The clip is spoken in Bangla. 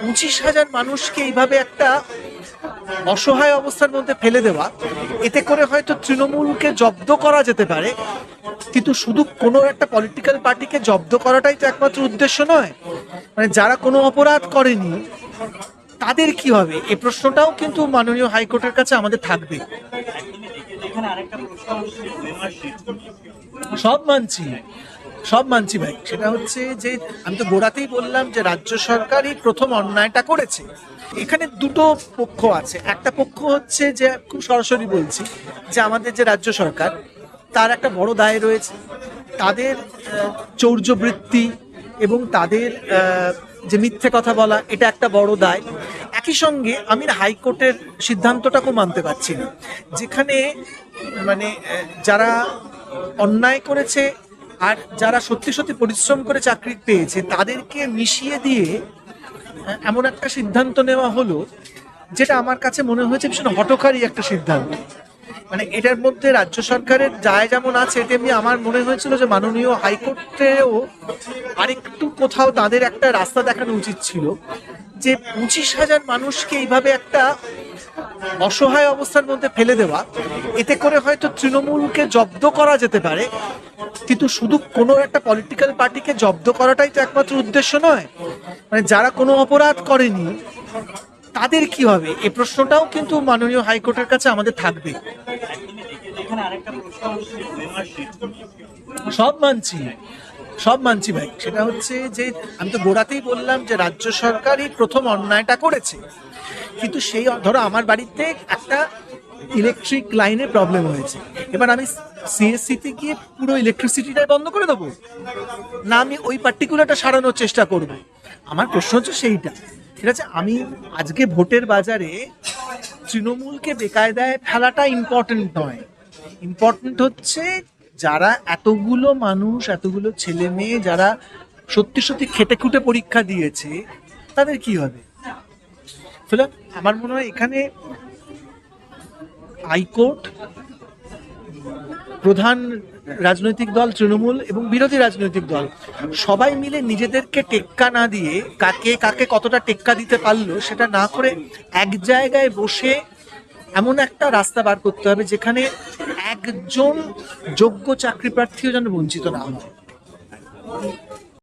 পঁচিশ হাজার মানুষকে এইভাবে একটা অসহায় অবস্থার মধ্যে ফেলে দেওয়া এতে করে হয়তো তৃণমূলকে জব্দ করা যেতে পারে। কিন্তু শুধু কোনো একটা পলিটিক্যাল পার্টিকে জব্দ করাটাই তো একমাত্র উদ্দেশ্য নয়। মানে যারা কোনো অপরাধ করেনি তাদের কি হবে? এ প্রশ্নটাও কিন্তু মাননীয় হাইকোর্টের কাছে আমাদের থাকবে। সব মানছি। সব মানছি ভাই। সেটা হচ্ছে যে আমি তো গোড়াতেই বললাম যে রাজ্য সরকারই প্রথম অন্যায়টা করেছে। এখানে দুটো পক্ষ আছে। একটা পক্ষ হচ্ছে যে খুব সরাসরি বলছি যে আমাদের যে রাজ্য সরকার, তার একটা বড় দায় রয়েছে। তাদের চৌর্যবৃত্তি এবং তাদের যে মিথ্যে কথা বলা, এটা একটা বড় দায়। একই সঙ্গে আমি হাইকোর্টের সিদ্ধান্তটাকেও মানতে পারছি না। যেখানে মানে যারা অন্যায় করেছে আর যারা সত্যি সত্যি পরিশ্রম করে চাকরি পেয়েছে, তাদেরকে মিশিয়ে দিয়ে এমন একটা সিদ্ধান্ত নেওয়া হলো, যেটা আমার কাছে মনে হয়েছে ভীষণ হটকারী একটা সিদ্ধান্ত। মানে এটার মধ্যে রাজ্য সরকারের যায় যেমন আছে, তেমনি আমার মনে হয়েছিল যে মাননীয় হাইকোর্টেও আরেকটু কোথাও তাদের একটা রাস্তা দেখানো উচিত ছিল, যে পঁচিশ হাজার মানুষকে এইভাবে একটা অসহায় অবস্থার মধ্যে ফেলে দেওয়া। এতে করে হয়তো তৃণমূলকে জব্দ করা যেতে পারে। কিন্তু শুধু কোনো একটা পলিটিক্যাল পার্টিকে জব্দ করাটাই তো একমাত্র উদ্দেশ্য নয়। মানে যারা কোনো অপরাধ করেনি, তাদের কি হবে? এ প্রশ্নটাও কিন্তু মাননীয় হাইকোর্টের কাছে আমাদের থাকবে। সব মানছি। সব মানছি ভাই। সেটা হচ্ছে যে আমি তো গোড়াতেই বললাম যে রাজ্য সরকারই প্রথম অন্যায়টা করেছে। কিন্তু সেই ধরো আমার বাড়িতে একটা ইলেকট্রিক লাইনের প্রবলেম হয়েছে। এবার আমি সিএসসিতে গিয়ে পুরো ইলেকট্রিসিটিটাই বন্ধ করে দেবো? না, আমি ওই পার্টিকুলারটা সারানোর চেষ্টা করব? আমার প্রশ্ন হচ্ছে সেইটা। ঠিক আছে আমি আজকে ভোটের বাজারে তৃণমূলকে বেকায়দায় ফেলাটা ইম্পর্টেন্ট নয়। ইম্পর্টেন্ট হচ্ছে যারা এতগুলো মানুষ, এতগুলো ছেলে মেয়ে যারা সত্যি সত্যি খেটে খুঁটে পরীক্ষা দিয়েছে, তাদের কি হবে? আমার মনে হয় এখানে হাইকোর্ট, প্রধান রাজনৈতিক দল তৃণমূল এবং বিরোধী রাজনৈতিক দল, সবাই মিলে নিজেদেরকে টেক্কা না দিয়ে কাকে কাকে কতটা টেক্কা দিতে পারল সেটা না করে এক জায়গায় বসে এমন একটা রাস্তা বার করতে হবে যেখানে একজন যোগ্য চাকরি প্রার্থীও যেন বঞ্চিত না হয়।